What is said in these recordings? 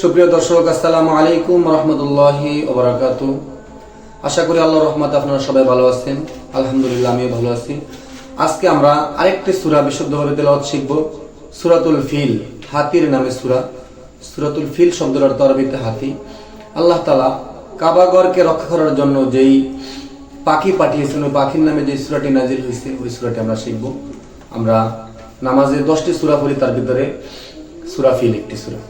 সুপ্রিয় দর্শক, আসসালামু আলাইকুম রহমতুল্লাহি ওবরাকাত। আশা করি আল্লাহ রহমত আপনারা সবাই ভালো আছেন। আলহামদুলিল্লাহ, আমিও ভালো আছি। আজকে আমরা আরেকটি সূরা বিশুদ্ধভাবে তেলাওয়াত শিখব। সূরাতুল ফিল, হাতির নামে সুরা। সুরাতুল ফিল শব্দের অর্থ আরবিতে হাতি। আল্লাহ তালা কাবাগরকে রক্ষা করার জন্য যেই পাখি পাঠিয়েছেন, ওই পাখির নামে যে সূরাটি নাজিল হয়েছে, ওই সুরাটি আমরা শিখব। আমরা নামাজে দশটি সূরা পড়ি, তার ভিতরে সুরা ফিল একটি সূরা।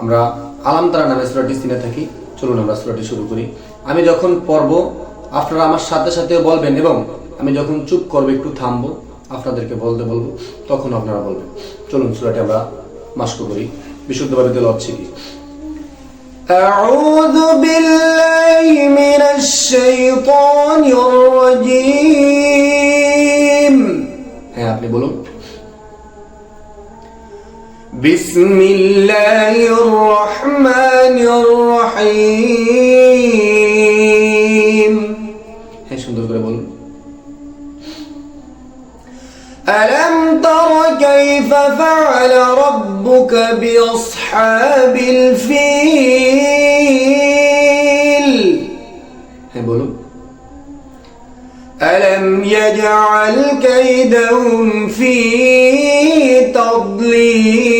আমরা আলাম তারা নামে সুরাটি চিনে থাকি চলুন আমরা সুরাটি শুরু করি আমি যখন পড়ব আপনারা আমার সাথে সাথে বলবেন এবং আমি যখন চুপ করবো একটু থামবো আপনাদেরকে বলতে বলবো তখন আপনারা বলবেন চলুন সুরাটি আমরা মাস্ক করি বিশুদ্ধভাবে তেল হচ্ছে কি أعوذ بالله من الشيطان الرجيم হ্যাঁ আপনি বলুন بسم الله الرحمن الرحيم হ্যাঁ সুন্দর করে বলুন ألم تر كيف فعل ربك بأصحاب الفيل হ্যাঁ বলুন ألم يجعل كيدهم في تضليل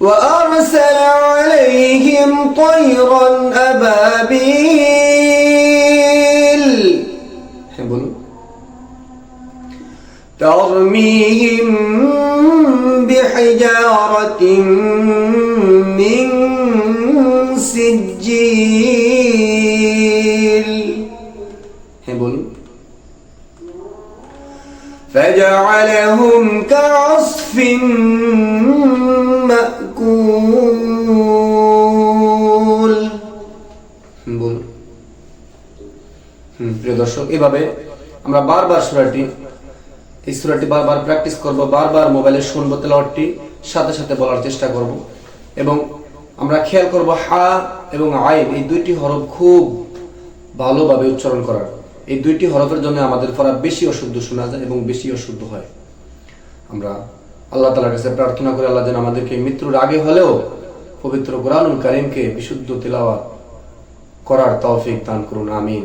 وأرسل عليهم طيرا أبابيل. ترميهم بحجارة من سجيل. فجعلهم كعصف প্রিয় দর্শক, এভাবে আমরা বারবার সুরাটি, এই সুরাটি বারবার প্র্যাকটিস করব, বারবার মোবাইলে শুনব, তেলাওয়াতটি সাথে সাথে বলার চেষ্টা করব। এবং আমরা খেয়াল করব হা এবং আইন, এই দুইটি হরফ খুব ভালোভাবে উচ্চারণ করার। এই দুইটি হরফের জন্য আমাদের পড়া বেশি অশুদ্ধ শোনা যায় এবং বেশি অশুদ্ধ হয়। আমরা আল্লাহ তালার কাছে প্রার্থনা করে, আল্লাহ যেন আমাদেরকে মৃত্যুর আগে হলেও পবিত্র কোরআনুল কারিমকে বিশুদ্ধ তেলাওয়া করার তৌফিক দান করুন, আমিন।